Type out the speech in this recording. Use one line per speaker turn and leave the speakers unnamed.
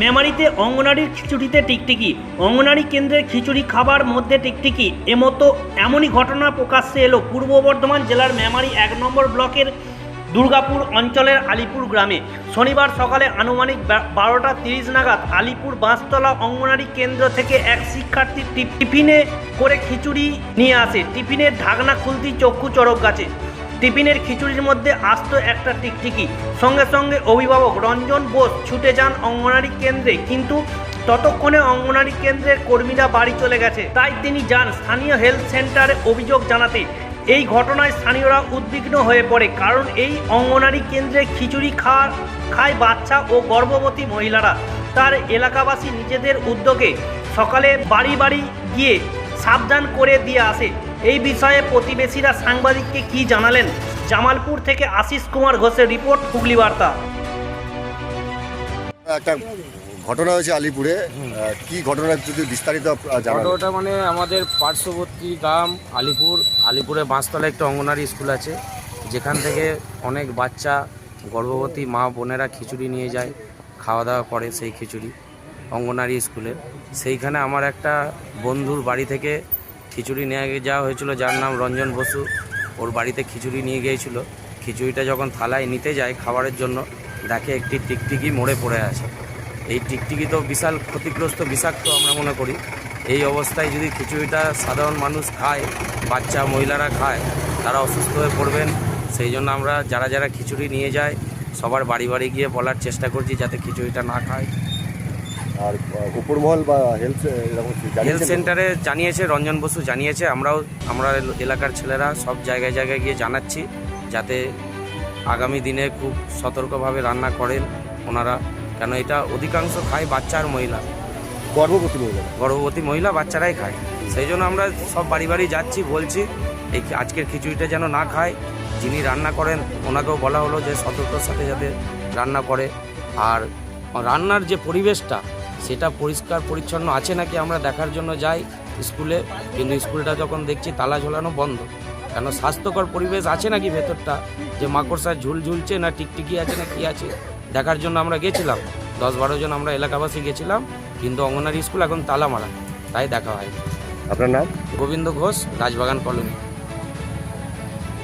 মেমারিতে অঙ্গনারীর খিচুড়িতে টিকটিকি। অঙ্গনারী কেন্দ্রের খিচুড়ি খাবার মধ্যে টিকটিকি। এমতো এমনই ঘটনা প্রকাশ্যে এলো পূর্ব বর্ধমান জেলার মেমারি এক নম্বর ব্লকের দুর্গাপুর অঞ্চলের আলিপুর গ্রামে। শনিবার সকালে আনুমানিক বারোটা তিরিশ নাগাদ আলিপুর বাঁশতলা অঙ্গনারী কেন্দ্র থেকে এক শিক্ষার্থী টিফিনে করে খিচুড়ি নিয়ে আসে। টিফিনের ঢাকনা খুলতি চক্ষু চড়ক গাছে। টিফিনের খিচুড়ির মধ্যে আস্ত একটা টিকটিকি। সঙ্গে সঙ্গে অভিভাবক রঞ্জন বোস ছুটে যান অঙ্গনারী কেন্দ্রে, কিন্তু ততক্ষণে অঙ্গনারী কেন্দ্রের কর্মীরা বাড়ি চলে গেছে। তাই তিনি যান স্থানীয় হেলথ সেন্টারে অভিযোগ জানাতে। এই ঘটনায় স্থানীয়রা উদ্বিগ্ন হয়ে পড়ে, কারণ এই অঙ্গনারী কেন্দ্রে খিচুড়ি খাওয়া খায় বাচ্চা ও গর্ভবতী মহিলারা। তার এলাকাবাসী নিজেদের উদ্যোগে সকালে বাড়ি বাড়ি গিয়ে সাবধান করে দিয়ে আসে। এই বিষয়ে প্রতিবেশীরা সাংবাদিককে কি জানালেন? জামালপুর থেকে আশিস কুমার ঘোষের রিপোর্ট হুগলি বার্তা।
একটা ঘটনা হয়েছে আলিপুরে। কি ঘটনা যদি বিস্তারিত
ঘটনাটা মানে আমাদের পার্শ্ববর্তী গ্রাম আলিপুর। আলিপুরে বাঁশতলা একটা অঙ্গনারী স্কুল আছে যেখান থেকে অনেক বাচ্চা গর্ভবতী মা বোনেরা খিচুড়ি নিয়ে যায় খাওয়া দাওয়া করে সেই খিচুড়ি অঙ্গনারী স্কুলে। সেইখানে আমার একটা বন্ধুর বাড়ি থেকে খিচুড়ি নিয়ে যাওয়া হয়েছিল, যার নাম রঞ্জন বসু। ওর বাড়িতে খিচুড়ি নিয়ে গিয়েছিল। খিচুড়িটা যখন থালায় নিতে যায় খাবারের জন্য, দেখে একটি টিকটিকি মরে পড়ে আছে। এই টিকটিকি তো বিশাল ক্ষতিগ্রস্ত, বিষাক্ত আমরা মনে করি। এই অবস্থায় যদি খিচুড়িটা সাধারণ মানুষ খায়, বাচ্চা, মহিলারা খায়, তারা অসুস্থ হয়ে পড়বেন। সেই জন্য আমরা যারা যারা খিচুড়ি নিয়ে যায়, সবার বাড়ি বাড়ি গিয়ে বলার চেষ্টা করছি যাতে খিচুড়িটা না খায়।
আর উপরমহল বা হেলথ এরকম
হেলথ সেন্টারে জানিয়েছে রঞ্জন বসু জানিয়েছে আমরাও আমরা এল- এলাকার ছেলেরা সব জায়গায় জায়গায় গিয়ে জানাচ্ছি যাতে আগামী দিনে খুব সতর্কভাবে রান্না করেন ওনারা কেন এটা অধিকাংশ খায় বাচ্চা আর মহিলা।
গর্ভবতী মহিলা?
গর্ভবতী মহিলা বাচ্চারাই খায়। সেই জন্য আমরা সব বাড়ি বাড়ি যাচ্ছি বলছি এই আজকের খিচুড়িটা যেন না খায় যিনি রান্না করেন ওনাকেও বলা হলো যে সতর্কর সাথে যাতে রান্না করে। আর রান্নার যে পরিবেশটা সেটা পরিষ্কার পরিচ্ছন্ন আছে নাকি আমরা দেখার জন্য যাই? স্কুলে কিন্তু স্কুলটা যখন দেখছি তালা ঝোলানো বন্ধ। কেন স্বাস্থ্যকর পরিবেশ আছে নাকি ভেতরটা? যে মাকড়সা ঝুল ঝুলছে না টিকটিকি আছে না কি আছে? দেখার জন্য আমরা গেছিলাম। দশ বারো জন আমরা এলাকাবাসী গেছিলাম কিন্তু অঙ্গনারী স্কুল এখন তালা মারা তাই দেখা হয়
আপনার নাম?
গোবিন্দ ঘোষ রাজবাগান কলোনি।